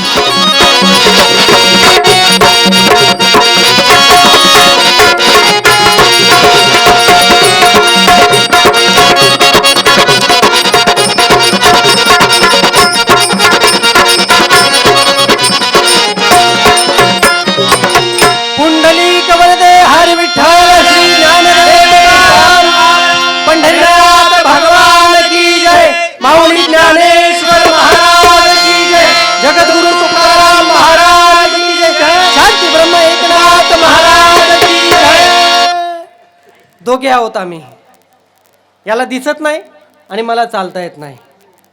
Thank. दोघे आहोत आम्ही. याला दिसत नाही आणि मला चालता येत नाही.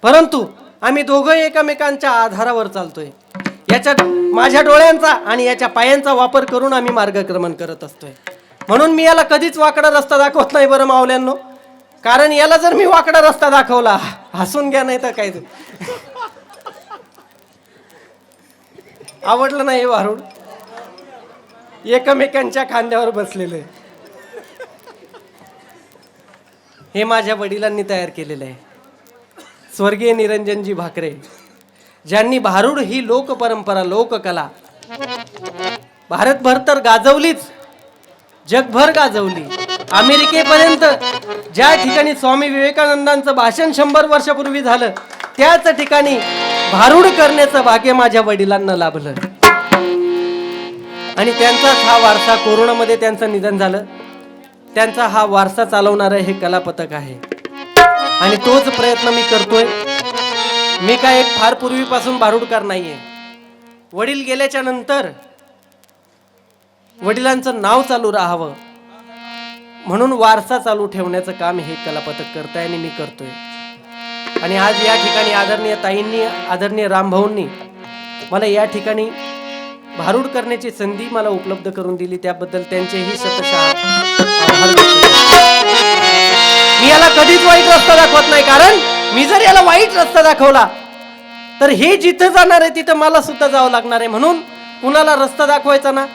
परंतु आम्ही दोघं एकमेकांच्या आधारावर चालतोय. याच्या माझ्या डोळ्यांचा आणि याच्या पायांचा वापर करून आम्ही मार्गक्रमण करत असतोय. म्हणून मी याला कधीच वाकडा रस्ता दाखवत नाही बरं मावल्यांनो कारण याला जर मी वाकडा रस्ता दाखवला हसून घ्या नाही तर काय आवडलं नाही वारुड वारूड एकमेकांच्या खांद्यावर बसलेलं आहे हे माझ्या वडिलांनी तयार केलेलं आहे. स्वर्गीय निरंजनजी भाकरे ज्यांनी भारूड ही लोकपरंपरा लोककला भारतभर तर गाजवलीच जगभर गाजवली. अमेरिकेपर्यंत ज्या ठिकाणी स्वामी विवेकानंदांचं भाषण शंभर वर्षापूर्वी झालं त्याच ठिकाणी भारूड करण्याचं भाग्य माझ्या वडिलांना लाभलं. आणि त्यांचाच हा वारसा कोरोनामध्ये त्यांचं निधन झालं. त्यांचा हा वारसा चालवणारं हे कलापथक आहे. आणि तोच प्रयत्न मी करतोय. मी काय एक फार पूर्वीपासून भारूडकार नाहीये. वडील गेल्याच्यानंतर वडिलांचं नाव चालू राहावं. म्हणून वारसा चालू ठेवण्याचं काम हे कलापथक करताय आणि मी करतोय. आणि आज या ठिकाणी आदरणीय ताईंनी आदरणीय रामभाऊंनी मला या ठिकाणी भारूड करण्याची संधी मला उपलब्ध करून दिली. त्याबद्दल त्यांचेही शतशः कधीच वाईट रस्ता दाखवत नाही. कारण मी जर याला वाईट रस्ता दाखवला तर हे जिथं जाणार आहे तिथं मला सुद्धा जावं लागणार आहे. म्हणून कुणाला रस्ता दाखवायचा ना?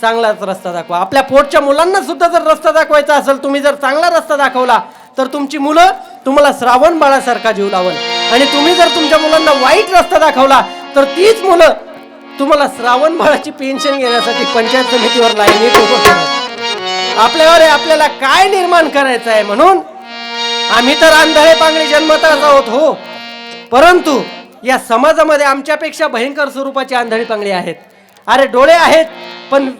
चांगलाच रस्ता दाखवा. आपल्या पोटच्या मुलांना सुद्धा जर रस्ता दाखवायचा असेल तुम्ही जर चांगला रस्ता दाखवला तर तुमची मुलं तुम्हाला श्रावण बाळासारखा जीव लावल. आणि तुम्ही जर तुमच्या मुलांना वाईट रस्ता दाखवला तर तीच मुलं तुम्हाला श्रावण बाळाची पेन्शन घेण्यासाठी पंचायत समितीवर लाईन आपल्यावर आपल्याला काय निर्माण करायचं आहे? म्हणून आम्ही तर आंधळे पांगळे जन्मताच आहोत हो. परंतु या समाजामध्ये आमच्यापेक्षा भयंकर स्वरूपाची आंधळी पांगळी आहेत. अरे डोळे आहेत पण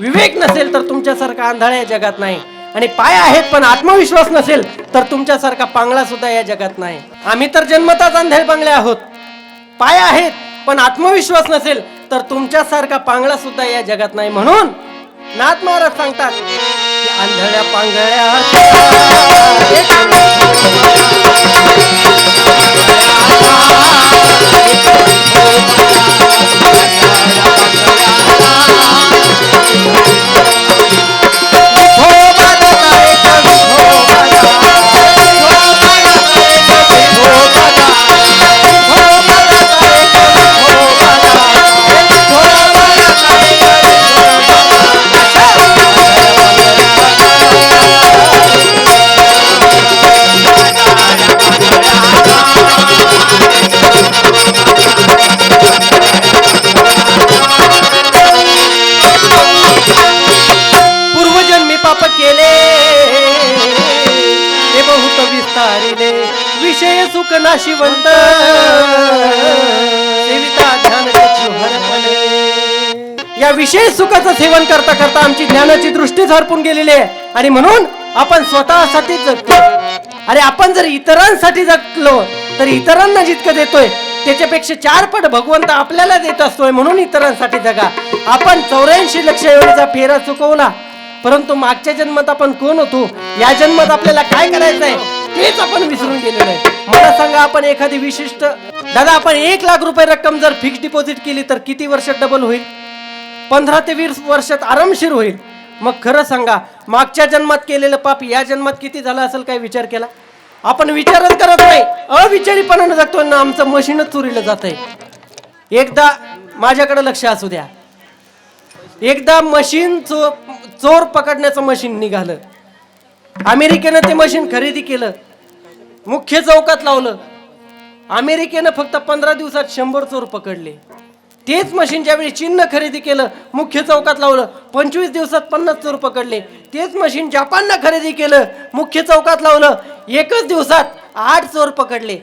विवेक नसेल तर तुमच्यासारखा आंधळा या जगात नाही. आणि पाय आहेत पण आत्मविश्वास नसेल तर तुमच्यासारखा पांगळा सुद्धा या जगात नाही. आम्ही तर जन्मताच आंधळे पांगळे आहोत. पाय आहेत पण आत्मविश्वास नसेल तर तुमच्यासारखा पांगळा सुद्धा या जगात नाही. म्हणून नाथ महाराज सांगतात की आंधळ्या पांगळ्या सुख नाशिवंत. सेविता ध्यान या विशेष सुखाचं सेवन करता करता आमची ज्ञानाची दृष्टीच हरपून गेलेली आहे. आणि म्हणून आपण स्वतःसाठी जगतो. अरे आपण जर इतरांसाठी जगलो तर इतरांना जितकं देतोय त्याच्यापेक्षा चार पट भगवंत आपल्याला देत असतोय म्हणून इतरांसाठी जगा. आपण चौऱ्याऐंशी लक्ष एवढीचा फेरा चुकवला. परंतु मागच्या जन्मात आपण कोण होतो? या जन्मात आपल्याला काय करायचं आहे तेच आपण विसरून गेलेलो आहे. मला सांगा आपण एखादी विशिष्ट दादा आपण एक लाख रुपये रक्कम जर फिक्स डिपॉझिट केली तर किती वर्षात डबल होईल? पंधरा ते वीस वर्षात आरामशीर होईल. मग खरं सांगा मागच्या जन्मात केलेलं पाप या जन्मात किती झालं असेल काय विचार केला? आपण विचारच करत नाही अविचारीपणानं जगतो ना आमचं मशीनच चोरीलं जात आहे एकदा माझ्याकडे लक्ष असू द्या. एकदा मशीन चो चोर पकडण्याचं मशीन निघालं. अमेरिकेनं ते मशीन खरेदी केलं. मुख्य चौकात लावलं. अमेरिकेनं फक्त पंधरा दिवसात शंभर चोर पकडले. तेच मशीन ज्यावेळी चिन्ह खरेदी केलं मुख्य चौकात लावलं पंचवीस दिवसात पन्नास चोर पकडले. तेच मशीन जपाननं खरेदी केलं मुख्य चौकात लावलं एकच दिवसात आठ चोर पकडले.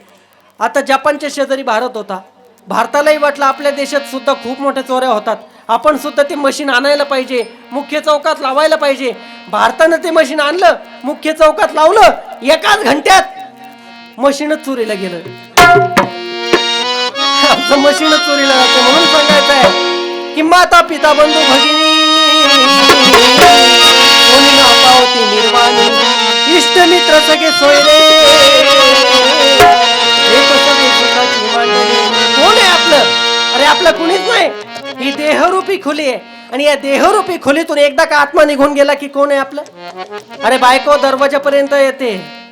आता जपानच्या शेजारी भारत होता. भारतालाही वाटलं आपल्या देशात सुद्धा खूप मोठ्या चोऱ्या होतात. आपण सुद्धा ते मशीन आणायला पाहिजे मुख्य चौकात लावायला पाहिजे. भारतानं ते मशीन आणलं मुख्य चौकात लावलं एकाच घंट्यात मशीनच चोरीला गेलं. आमचं मशीनच चोरीला जाते म्हणून सांगायचं आहे की माता पिता बंधू भगिनी कोणी ना निर्वाणी इष्ट मित्र सगळे सोयरे कोण आहे आपलं? अरे आपलं कुणीच नाही. ही देहरूपी खुली आहे. आणि या देहरूपी खोलीतून एकदा का आत्मा निघून गेला की कोण आहे आपलं? अरे बायको दरवाजापर्यंत येते.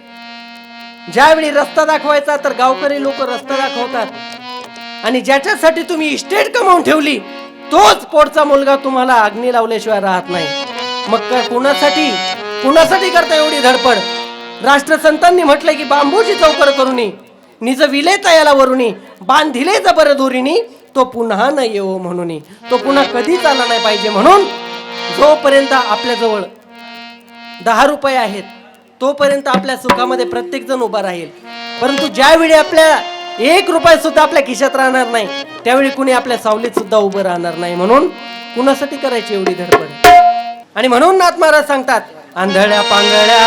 ज्यावेळी रस्ता दाखवायचा तर गावकरी लोक रस्ता दाखवतात. आणि ज्याच्यासाठी तुम्ही इस्टेट कमावून ठेवली तोच पोटचा मुलगा तुम्हाला अग्नी लावल्याशिवाय राहत नाही. मग काय कुणासाठी? कुणासाठी करता एवढी धडपड? राष्ट्रसंतांनी म्हटलंय की बांबूची चौकर करूनी निज विले तयाला वरुणी बांधिले जबर दोरीनी तो पुन्हा न येवो म्हणून. तो पुन्हा कधीच आला नाही पाहिजे म्हणून जोपर्यंत आपल्याजवळ दहा रुपये आहेत तोपर्यंत आपल्या सुखामध्ये प्रत्येक जण उभा राहील. परंतु ज्यावेळी आपल्या एक रुपया सुद्धा आपल्या खिशात राहणार नाही त्यावेळी कुणी आपल्या सावलीत सुद्धा उभं राहणार नाही. म्हणून कुणासाठी करायची एवढी धडपड? आणि म्हणून नाथ महाराज सांगतात आंधळ्या पांगळ्या